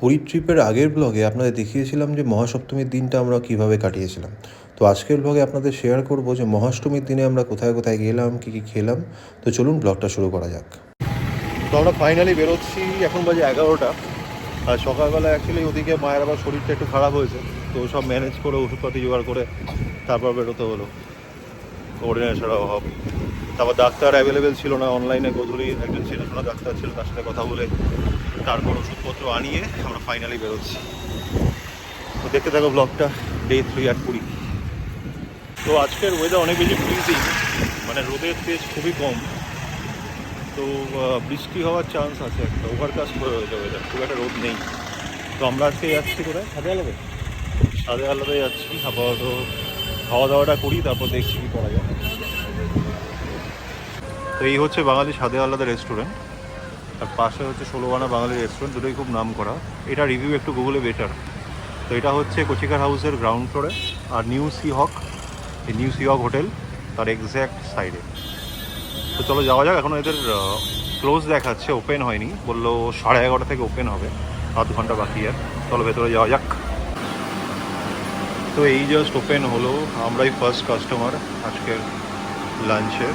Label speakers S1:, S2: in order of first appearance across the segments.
S1: পুরী ট্রিপের আগের ব্লগে আপনাদের দেখিয়েছিলাম যে মহাসপ্তমীর দিনটা আমরা কীভাবে কাটিয়েছিলাম। তো আজকের ব্লগে আপনাদের শেয়ার করব যে মহাষ্টমীর দিনে আমরা কোথায় কোথায় গেলাম, কী কী খেলাম। তো চলুন ব্লগটা শুরু করা যাক।
S2: তো আমরা ফাইনালি বেরোচ্ছি, এখন বাজে এগারোটা। আর সকালবেলা অ্যাকচুয়ালি ওদিকে মায়ের আবার শরীরটা একটু খারাপ হয়েছে। তো সব ম্যানেজ করে ওষুধপাতি জোগাড় করে তারপর বেরোতে হলো। অর্ডিনেশনের অভাব। তারপর ডাক্তার অ্যাভেলেবেল ছিল না অনলাইনে গধুলি একজন চেনাশোনা ডাক্তার ছিল, তার সাথে কথা বলে তারপর ওষুধপত্র আনিয়ে আমরা ফাইনালি বেরোচ্ছি। তো দেখতে থাকো ব্লগটা ডে থ্রি আর পুরী তো আজকের ওয়েদার অনেক বেশি ফ্রিজিং মানে রোদের তেজ খুবই কম। তো বৃষ্টি হওয়ার চান্স আছে একটা ওভারকাস্ট হয়ে রয়েছে ওয়েদার খুব একটা রোদ নেই। তো আমরা আজকে যাচ্ছি কোথায়? সাদে আলাদা সাদে আলাদা যাচ্ছি আপাতত খাওয়া দাওয়াটা করি তারপর দেখছি কী করা যায়। তো এই হচ্ছে বাঙালি সাদে আলাদা রেস্টুরেন্ট আর পাশে হচ্ছে ষোলোয়ানা বাঙালি রেস্টুরেন্ট দুটোই খুব নাম করা। এটা রিভিউ একটু গুগলে বেটার তো এটা হচ্ছে কোচিকার হাউসের গ্রাউন্ড ফ্লোরে আর নিউ সি হক এই নিউ সি হক হোটেল তার এক্স্যাক্ট সাইডে তো চলো যাওয়া যাক, এখন এদের ক্লোজ দেখাচ্ছে ওপেন হয়নি। বলল সাড়ে এগারোটা থেকে ওপেন হবে, আধ ঘণ্টা বাকি আর। চলো ভেতরে যাওয়া যাক। তো এই জাস্ট ওপেন হলো, আমরাই ফার্স্ট কাস্টমার আজকের লাঞ্চের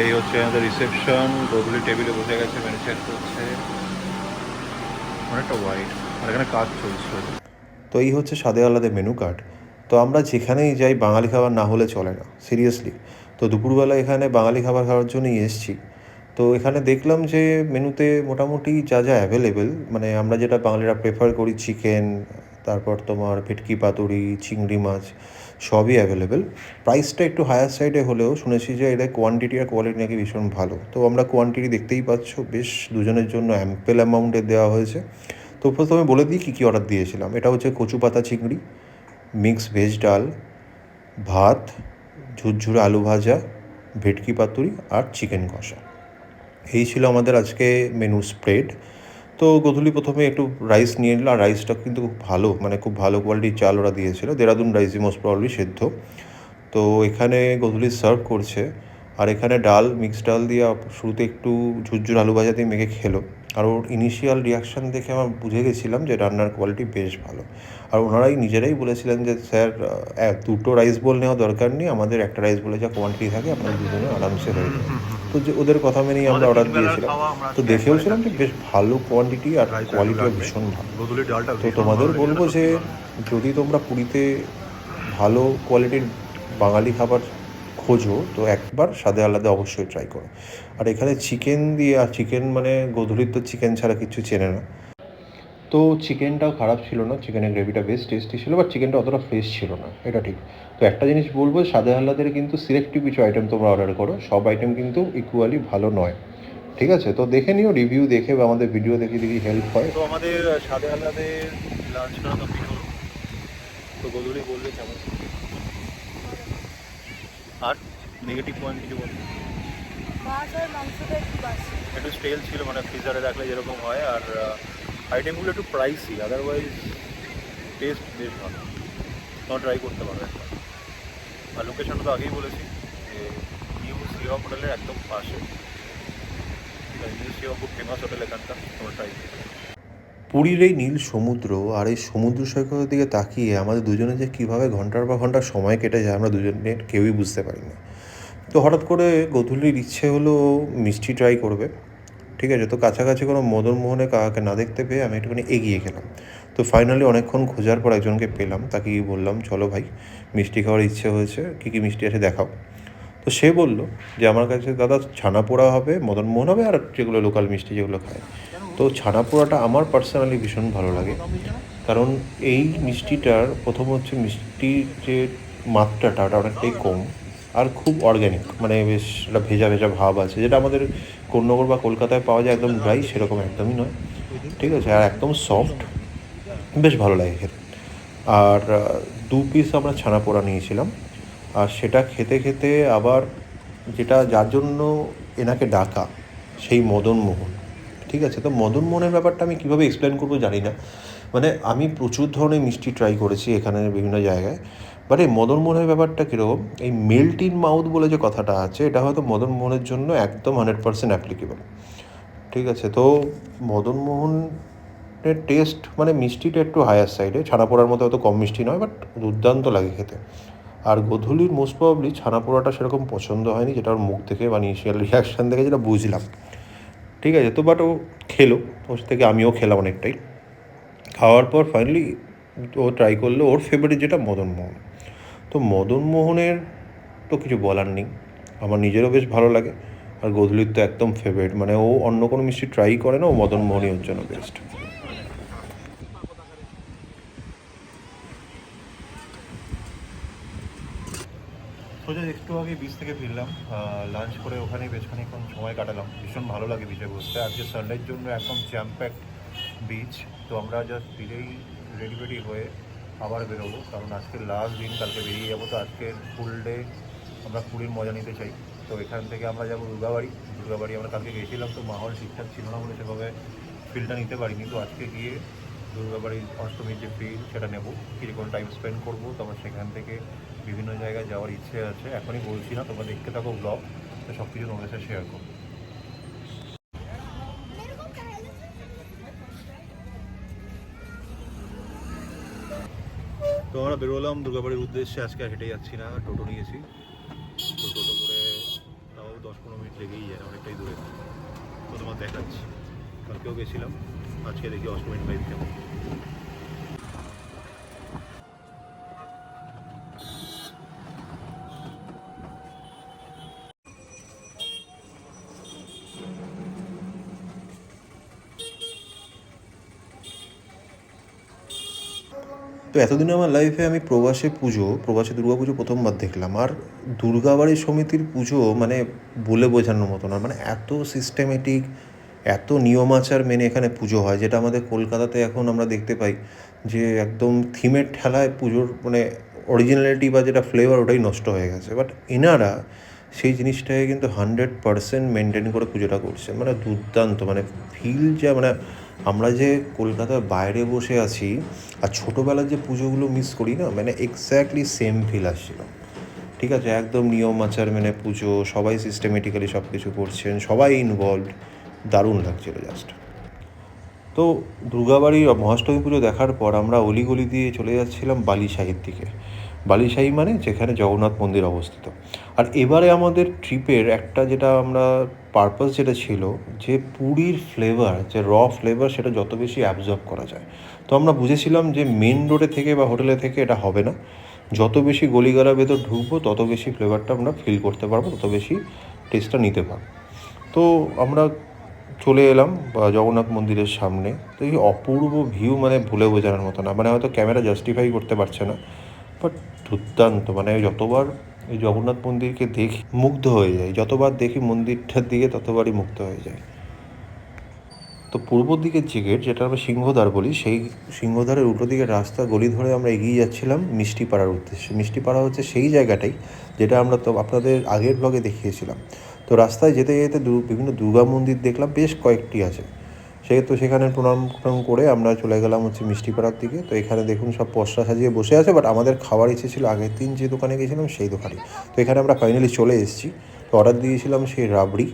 S2: এই হচ্ছে আমাদের রিসেপশন গধুলি টেবিলে বসে গেছে চেক করছে। অনেকটা হোয়াইট আর এখানে কাজ চলছে।
S1: তো এই হচ্ছে সাদে আলাদা মেনু কার্ড তো আমরা যেখানেই যাই, বাঙালি খাবার না হলে চলে না সিরিয়াসলি তো দুপুরবেলা এখানে বাঙালি খাবার খাওয়ার জন্যই এসেছি। তো এখানে দেখলাম যে মেনুতে মোটামুটি যা যা অ্যাভেলেবেল মানে আমরা যেটা বাঙালিরা প্রেফার করি চিকেন তারপর তোমার ভেটকি পাতুরি, চিংড়ি মাছ সবই অ্যাভেলেবেল প্রাইসটা একটু হায়ার সাইডে হলেও শুনেছি যে এদের কোয়ান্টিটি আর কোয়ালিটি নাকি ভীষণ ভালো। তো আমরা কোয়ান্টিটি দেখতেই পাচ্ছ, বেশ দুজনের জন্য অ্যাম্পেল অ্যামাউন্টে দেওয়া হয়েছে। তো প্রথমে বলে দিই কী কী অর্ডার দিয়েছিলাম। এটা হচ্ছে কচু পাতা চিংড়ি মিক্স ভেজ ডাল, ভাত, ঝুরঝুরে আলু ভাজা, ভেটকি পাতুরি আর চিকেন কষা। এই ছিল আমাদের আজকে মেনু স্প্রেড তো গধূলি প্রথমে একটু রাইস নিয়ে নিল, আর রাইসটা কিন্তু খুব ভালো মানে খুব ভালো কোয়ালিটির চাল ওরা দিয়েছিল। দেরাদুন রাইসই মোস্ট প্রবলি সেদ্ধ। তো এখানে গধূলি সার্ভ করছে, আর এখানে ডাল মিক্স ডাল দিয়ে শুরুতে একটু ঝুরঝুর আলু ভাজা দিয়ে মেখে খেলো। আর ওর ইনিশিয়াল রিয়াকশান দেখে আমার বুঝে গেছিলাম যে রান্নার কোয়ালিটি বেশ ভালো। আর ওনারাই নিজেরাই বলেছিলেন যে, স্যার দুটো রাইস বল নেওয়া দরকার নেই, আমাদের একটা রাইস বলে যা কোয়ান্টিটি থাকে, আপনার দুজনে আরামসে হয়ে যাবে। তো যে ওদের কথা মেনেই আমরা অর্ডার দিয়েছিলাম। তো দেখেও ছিলাম যে বেশ ভালো কোয়ান্টিটি আর কোয়ালিটিও ভীষণ ভালো। তো তোমাদের বলব যে যদি তোমরা পুরীতে ভালো কোয়ালিটির বাঙালি খাবার খোঁজো তো একবার সাদে আলাদা অবশ্যই ট্রাই করো। আর এখানে চিকেন দিয়ে আর চিকেন মানে গধুলির তো চিকেন ছাড়া কিছু চেনে না। তো চিকেনটাও খারাপ ছিল না চিকেনের গ্রেভিটা বেশ টেস্টি ছিল বাট চিকেনটা অতটা ফ্রেশ ছিল না এটা ঠিক। তো একটা জিনিস বলব সাদে আহ্লাদের কিন্তু সিলেক্টিভ কিছু আইটেম তোমরা অর্ডার করো সব আইটেম কিন্তু ইকুয়ালি ভালো নয় ঠিক আছে? তো দেখে নিও রিভিউ দেখে বা আমাদের ভিডিও দেখে দেখি হেল্প হয়।
S2: তো আমাদের সাদে আহ্লাদের লাঞ্চ করা কমপ্লিট হলো তো গধুলি বললে কেমন? আর নেগেটিভ পয়েন্ট কিছু বল।
S3: মাছ আর মাংসটা একটু বাসি।
S2: একটু স্টেল ছিল মানে ফ্রিজারে রাখলে যেরকম হয় আর আইটেমগুলো একটু প্রাইসি আদারওয়াইজ টেস্ট বেশ ভালো। তোমার ট্রাই করতে পারো একবার। আর লোকেশনটা তো আগেই বলেছি, যে নিউ সিওয়া হোটেলের একদম পাশে। নিউ সিওয়া খুব ফেমাস হোটেল এখানকার, তোমরা ট্রাই করতে পারো।
S1: পুরীর এই নীল সমুদ্র আর এই সমুদ্র সৈকতের দিকে তাকিয়ে আমাদের দুজনে যে কীভাবে ঘণ্টার পর ঘণ্টা সময় কেটে যায়, আমরা দুজনে কেউই বুঝতে পারি না তো হঠাৎ করে গধূলির ইচ্ছে হলো মিষ্টি ট্রাই করবে। ঠিক আছে? তো কাছাকাছি কোনো মদন মোহনে কাকাকে না দেখতে পেয়ে আমি একটুখানি এগিয়ে গেলাম। তো ফাইনালি অনেকক্ষণ খোঁজার পর একজনকে পেলাম, তাকে গিয়ে বললাম, চলো ভাই, মিষ্টি খাওয়ার ইচ্ছে হয়েছে, কী কী মিষ্টি আছে দেখাও। তো সে বলল যে, আমার কাছে দাদা ছানা পোড়া হবে মদন মোহন হবে আর যেগুলো লোকাল মিষ্টি যেগুলো খায়। তো ছানা পোড়াটা আমার পার্সোনালি ভীষণ ভালো লাগে। কারণ এই মিষ্টিটার প্রথম হচ্ছে মিষ্টির যে মাত্রাটা, ওটা অনেকটাই কম। আর খুব অর্গ্যানিক মানে বেশ একটা ভেজা ভেজা ভাব আছে, যেটা আমাদের কোন্নগর বা কলকাতায় পাওয়া যায় একদম ড্রাই সেরকম একদমই নয়। ঠিক আছে? আর একদম সফট বেশ ভালো লাগে খেতে। আর দু পিস আমরা ছানা পোড়া নিয়েছিলাম। আর সেটা খেতে খেতে আবার যেটা যার জন্য এনাকে ডাকা, সেই মদন মোহন ঠিক আছে? তো মদন মোহনের ব্যাপারটা আমি কীভাবে এক্সপ্লেন করব জানি না। মানে আমি প্রচুর ধরনের মিষ্টি ট্রাই করেছি এখানে বিভিন্ন জায়গায়। বাট এই মদন মোহনের ব্যাপারটা কীরকম? এই মেল্ট ইন মাউথ বলে যে কথাটা আছে, এটা হয়তো মদন মোহনের জন্য একদম হান্ড্রেড পার্সেন্ট অ্যাপ্লিকেবল ঠিক আছে, তো মদন মোহন টেস্ট মানে মিষ্টিটা একটু হায়ার সাইডে ছানা পোড়ার মতো অত কম মিষ্টি নয় বাট দুর্দান্ত লাগে খেতে। আর গোধূলির মোস্ট প্রবাবলি ছানা পোড়াটা সেরকম পছন্দ হয়নি, যেটা ওর মুখ থেকে বা ইনিশিয়াল রিয়াকশান থেকে যেটা বুঝলাম। ঠিক আছে, তো বাট ও খেলো, ওর থেকে আমিও খেলাম অনেকটাই। খাওয়ার পর ফাইনালি ও ট্রাই করল, ওর ফেভারিট যেটা মদনমোহন তো মদনমোহনের তো কিছু বলার নেই। আমার নিজেরও বেশ ভালো লাগে। আর গোধূলির তো একদম ফেভারিট মানে ও অন্য কোনো মিষ্টি ট্রাই করে না, ও মদনমোহনই ওর জন্য বেস্ট
S2: সোজা একটু আগে বিচ থেকে ফিরলাম। লাঞ্চ করে ওখানেই বেশ খানিক্ষণ সময় কাটালাম। ভীষণ ভালো লাগে বিচে বসতে আজকে সানডের জন্য একদম জ্যাম প্যাক বিচ তো আমরা জাস্ট ফিরেই রেডি ফেডি হয়ে আবার বেরোবো। কারণ আজকে লাস্ট দিন, কালকে বেরিয়ে যাব। তো আজকের ফুল ডে আমরা পুরীর মজা নিতে চাই। তো এখান থেকে আমরা যাব দুর্গাবাড়ি। দুর্গাবাড়ি আমরা কালকে গেছিলাম, তো মাহল ঠিকঠাক ছিল না বলে সেভাবে ফিলটা নিতে পারিনি। তো আজকে গিয়ে দুর্গাবাড়ির অষ্টমীর যে ফিল সেটা নেব। কিছুক্ষণ টাইম স্পেন্ড করব তারপর সেখান থেকে বিভিন্ন জায়গায় যাওয়ার ইচ্ছে আছে। এখনই বলছি না, তোমরা দেখতে থাকো ব্লগ তো সব কিছু তোমাদের সাথে শেয়ার করব। তো আমরা বেরোলাম, দুর্গাবাড়ির উদ্দেশ্যে আজকে আর হেঁটে যাচ্ছি না, টোটো নিয়েছি। তো টোটো করে তাও দশ পনেরো মিনিট লেগেই যায়, অনেকটাই দূরে। তো তোমার দেখাচ্ছি। কালকেও গেছিলাম, আজকে দেখি অষ্টমিন বাইক কেমন।
S1: তো এতদিন আমার লাইফে আমি প্রবাসে পুজো, প্রবাসে দুর্গা পুজো প্রথমবার দেখলাম। আর দুর্গাবাড়ি সমিতির পুজো মানে বলে বোঝানোর মতো না মানে এত সিস্টেমেটিক এত নিয়মাচার মেনে এখানে পুজো হয়, যেটা আমাদের কলকাতাতে এখন আমরা দেখতে পাই যে একদম থিমের ঠেলায় পুজোর মানে অরিজিনালিটি বা যেটা ফ্লেভার ওটাই নষ্ট হয়ে গেছে। বাট এনারা সেই জিনিসটাকে কিন্তু হান্ড্রেড পারসেন্ট মেনটেন করে পুজোটা করছে। মানে দুর্দান্ত মানে ফিল যা মানে আমরা যে কলকাতার বাইরে বসে আছি, আর ছোটোবেলার যে পুজোগুলো মিস করি না মানে এক্স্যাক্টলি সেম ফিল আসছিল। ঠিক আছে, একদম নিয়ম আচার মানে পুজো, সবাই সিস্টেমেটিক্যালি সব কিছু করছেন, সবাই ইনভলভড দারুণ লাগছিল জাস্ট তো দুর্গাবাড়ির মহাষ্টমী পুজো দেখার পর আমরা অলিগলি দিয়ে চলে যাচ্ছিলাম বালিশাহির দিকে বালিশাহি মানে যেখানে জগন্নাথ মন্দির অবস্থিত। আর এবারে আমাদের ট্রিপের একটা যেটা আমরা পারপাস যেটা ছিল, যে পুরীর ফ্লেভার যে র ফ্লেভার সেটা যত বেশি অ্যাবজর্ব করা যায়। তো আমরা বুঝেছিলাম যে মেন রোডে থেকে বা হোটেলে থেকে এটা হবে না। যত বেশি গলিগালার ভেতর ঢুকবো, তত বেশি ফ্লেভারটা আমরা ফিল করতে পারব, তত বেশি টেস্টটা নিতে পারব। তো আমরা চলে এলাম জগন্নাথ মন্দিরের সামনে। তো এই অপূর্ব ভিউ মানে ভুলে বোঝানোর মতো না। মানে হয়তো ক্যামেরা জাস্টিফাই করতে পারছে না। বাট দুর্দান্ত। মানে যতবার এই জগন্নাথ মন্দিরকে দেখি মুগ্ধ হয়ে যায়, যতবার দেখি মন্দিরটার দিকে ততবারই মুগ্ধ হয়ে যায়। তো পূর্ব দিকের যে গেট যেটা আমরা সিংহদ্বার বলি, সেই সিংহদ্বারের উল্টো দিকের রাস্তা গলি ধরে আমরা এগিয়ে যাচ্ছিলাম মিষ্টিপাড়ার উদ্দেশ্যে। মিষ্টিপাড়া হচ্ছে সেই জায়গাটাই যেটা আমরা তো আপনাদের আগের ব্লগে দেখিয়েছিলাম। তো রাস্তায় যেতে যেতে বিভিন্ন দুর্গা মন্দির দেখলাম, বেশ কয়েকটি আছে। সেহেতু সেখানে প্রণাম প্রণাম করে আমরা চলে গেলাম হচ্ছে মিষ্টিপাড়ার দিকে। তো এখানে দেখুন সব পশরা সাজিয়ে বসে আছে বাট আমাদের খাওয়ার ইচ্ছে ছিল আগের দিন যে দোকানে গেছিলাম সেই দোকানে। তো এখানে আমরা ফাইনালি চলে এসেছি। তো অর্ডার দিয়েছিলাম সেই রাবড়ি।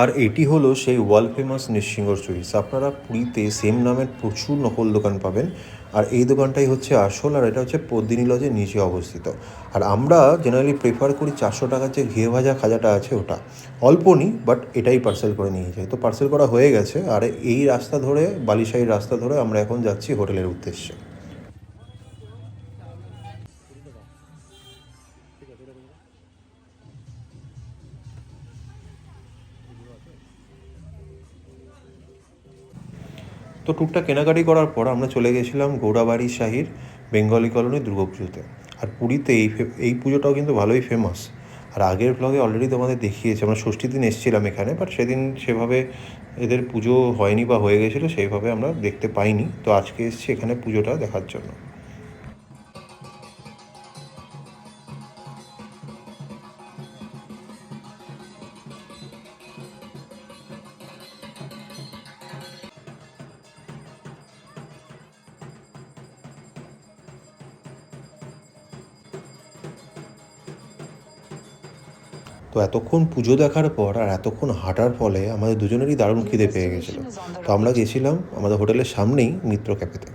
S1: আর এটি হলো সেই ওয়ার্ল্ড ফেমাস নৃসিংহ সুইটস আপনারা পুরীতে সেম নামের প্রচুর নকল দোকান পাবেন। আর এই দোকানটাই হচ্ছে আসল আর এটা হচ্ছে পদ্মিনী লজের নিচে অবস্থিত। আর আমরা জেনারেলি প্রেফার করি চারশো টাকার যে ঘিয়ে ভাজা খাজাটা আছে ওটা। অল্প নিই বাট এটাই পার্সেল করে নিয়ে যাই। তো পার্সেল করা হয়ে গেছে, আর এই রাস্তা ধরে বালিশাহীর রাস্তা ধরে আমরা এখন যাচ্ছি হোটেলের উদ্দেশ্যে। তো টুকটা কেনাকাটি করার পর আমরা চলে গেছিলাম গৌরাবাড়ি শাহির বেঙ্গলি কলোনি দুর্গাপুজোতে। আর পুরীতে এই এই পুজোটাও কিন্তু ভালোই ফেমাস আর আগের ব্লগে অলরেডি তোমাদের দেখিয়েছি, আমরা ষষ্ঠী দিন এসেছিলাম এখানে বাট সেদিন সেভাবে এদের পুজো হয়নি বা হয়ে গেছিল, সেইভাবে আমরা দেখতে পাইনি। তো আজকে এসেছি এখানে পুজোটা দেখার জন্য। এতক্ষণ পুজো দেখার পর আর এতক্ষণ হাঁটার ফলে আমাদের দুজনেরই দারুণ খিদে পেয়ে গেছিল। তো আমরা গেছিলাম আমাদের হোটেলের সামনেই মিত্র ক্যাফেতে।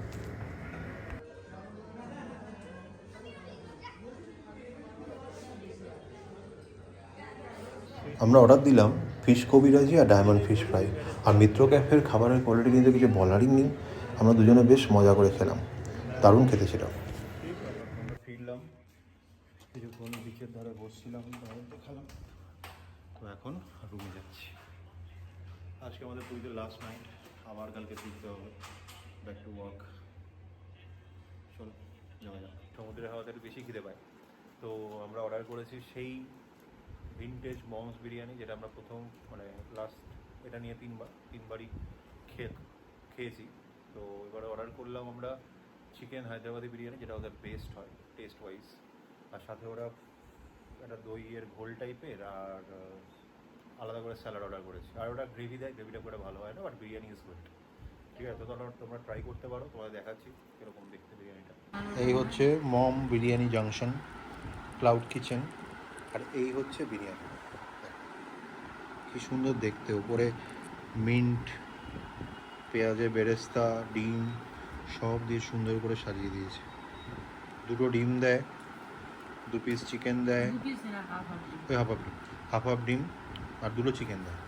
S1: আমরা অর্ডার দিলাম ফিশ কবিরাজি আর ডায়মন্ড ফিশ ফ্রাই। আর মিত্র ক্যাফের খাবারের কোয়ালিটি কিন্তু কিছু বলারই নেই। আমরা দুজনে বেশ মজা করে খেলাম। দারুণ খেতে
S2: আমরা ফিরলাম কিছুক্ষণ বিচের ধারে বসছিলাম তারপর দেখালাম তো এখন রুমে যাচ্ছি আজকে আমাদের পুরীতে লাস্ট নাইট আবার কালকে ফিরতে হবে। ব্যাক টু ওয়ার্ক চলো, যাওয়া যাক। সমুদ্রের হাওয়াতে বেশি খিদে পায়। তো আমরা অর্ডার করেছি সেই ভিনটেজ মমস বিরিয়ানি, যেটা আমরা প্রথম মানে লাস্ট এটা নিয়ে তিনবার, তিনবারই খেয়ে, খেয়েছি। তো এবারে অর্ডার করলাম আমরা চিকেন হায়দ্রাবাদি বিরিয়ানি, যেটা ওদের বেস্ট হয় টেস্ট ওয়াইজ আর সাথে ওরা একটা দইয়ের ঘোল টাইপের আর আলাদা করে স্যালাড অর্ডার করেছি। আর ওটা গ্রেভি দেয় গ্রেভিটা করে ভালো হয় না বাট বিরিয়ানি ইজ গুড ঠিক আছে তো তোমরা তোমরা ট্রাই করতে পারো তোমাদের দেখাচ্ছি কীরকম দেখতে বিরিয়ানিটা। এই হচ্ছে Mom's biryani junction cloud kitchen আর এই হচ্ছে বিরিয়ানি। কি সুন্দর দেখতে উপরে মিন্ট পেঁয়াজে বেরেস্তা ডিম সব দিয়ে সুন্দর করে সাজিয়ে দিয়েছে। দুটো ডিম দেয় দু পিস চিকেন দেয় ওই হাফ হাফ ডিম। হাফ হাফ ডিম আর দুটো চিকেন দেয়।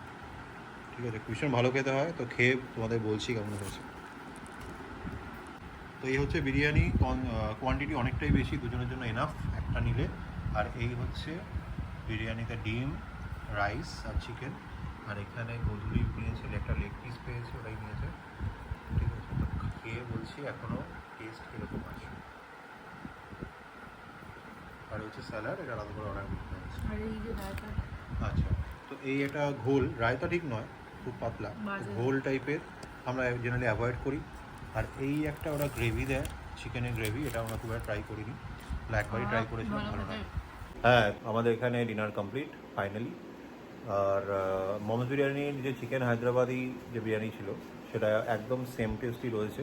S2: ঠিক আছে? ভীষণ ভালো খেতে হয় তো খেয়ে তোমাদের বলছি কেমন হয়েছে। তো এই হচ্ছে বিরিয়ানি কোয়ান্টিটি অনেকটাই বেশি দুজনের জন্য এনাফ একটা নিলে। আর এই হচ্ছে বিরিয়ানিতে ডিম রাইস আর চিকেন আর এখানে গধুলি নিয়েছিল একটা লেগ পিস পেয়েছে ওটাই নিয়েছে। ঠিক আছে? তো খেয়ে বলছি এখনও টেস্ট কীরকম আছে। আর হচ্ছে স্যালাড এটা আলাদা করে অর্ডার করতে আচ্ছা। এই একটা ঘোল রায়তা ঠিক নয় খুব পাতলা। ঘোল টাইপের আমরা জেনারেলি অ্যাভয়েড করি। আর এই একটা ওরা গ্রেভি দেয় চিকেনের গ্রেভি এটা আমরা খুব একটা ট্রাই করিনি। ওরা একবারই ট্রাই করেছিলাম ভালো না হ্যাঁ আমাদের এখানে ডিনার কমপ্লিট ফাইনালি আর মমস বিরিয়ানির যে চিকেন হায়দ্রাবাদি যে বিরিয়ানি ছিল সেটা একদম সেম টেস্টই রয়েছে।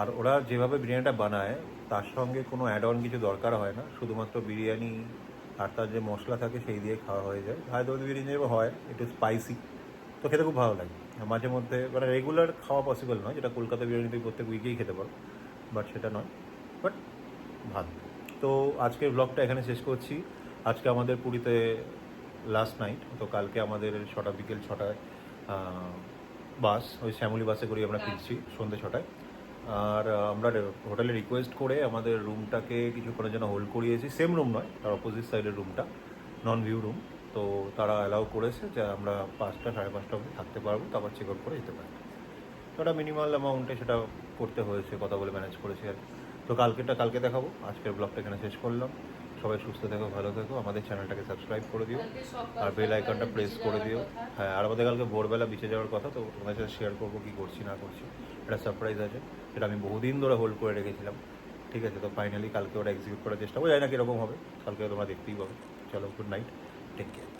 S2: আর ওরা যেভাবে বিরিয়ানিটা বানায় তার সঙ্গে কোনো অ্যাড অন কিছু দরকার হয় না। শুধুমাত্র বিরিয়ানি আর তার যে মশলা থাকে সেই দিয়ে খাওয়া হয়ে যায়। হায়দ্রাবাদি বিরিয়ানি হয় একটু স্পাইসি তো খেতে খুব ভালো লাগে। মাঝে মধ্যে মানে রেগুলার খাওয়া পসিবল নয় যেটা কলকাতা বিরিয়ানি তুই প্রত্যেক উইকেই খেতে পারো বাট সেটা নয়। বাট ভালো। তো আজকের ব্লগটা এখানে শেষ করছি। আজকে আমাদের পুরীতে লাস্ট নাইট তো কালকে আমাদের ছটা বিকেল ছটায় বাস ওই শ্যামলি বাসে করে আমরা ফিরছি সন্ধ্যে ছটায়। আর আমরা হোটেলে রিকোয়েস্ট করে আমাদের রুমটাকে কিছুক্ষণের জন্য হোল্ড করিয়েছি। সেম রুম নয় তার অপোজিট সাইডের রুমটা নন ভিউ রুম তো তারা অ্যালাউ করেছে যে আমরা পাঁচটা সাড়ে পাঁচটা অবধি থাকতে পারব তারপর চেক আউট করে যেতে পারি। তো ওটা মিনিমাল অ্যামাউন্টে সেটা করতে হয়েছে কথা বলে ম্যানেজ করেছি আর তো কালকেরটা কালকে দেখাবো আজকের ব্লগটা এখানে শেষ করলাম। সবাই সুস্থ থেকো ভালো থেকো আমাদের চ্যানেলটাকে সাবস্ক্রাইব করে দিও। আর বেল আইকনটা প্রেস করে দিও। হ্যাঁ আর আমাদের কালকে ভোরবেলা বিচে যাওয়ার কথা তো তোমাদের সাথে শেয়ার করব কী করছি না করছি। এটা সারপ্রাইজ আছে, সেটা আমি বহুদিন ধরে হোল্ড করে রেখেছিলাম। ঠিক আছে, তো ফাইনালি কালকে ওটা এক্সিকিউট করার চেষ্টা করব, জানি না কীরকম হবে, কালকে তোমরা দেখতেই পাবে। চলো গুড নাইট টেক কেয়ার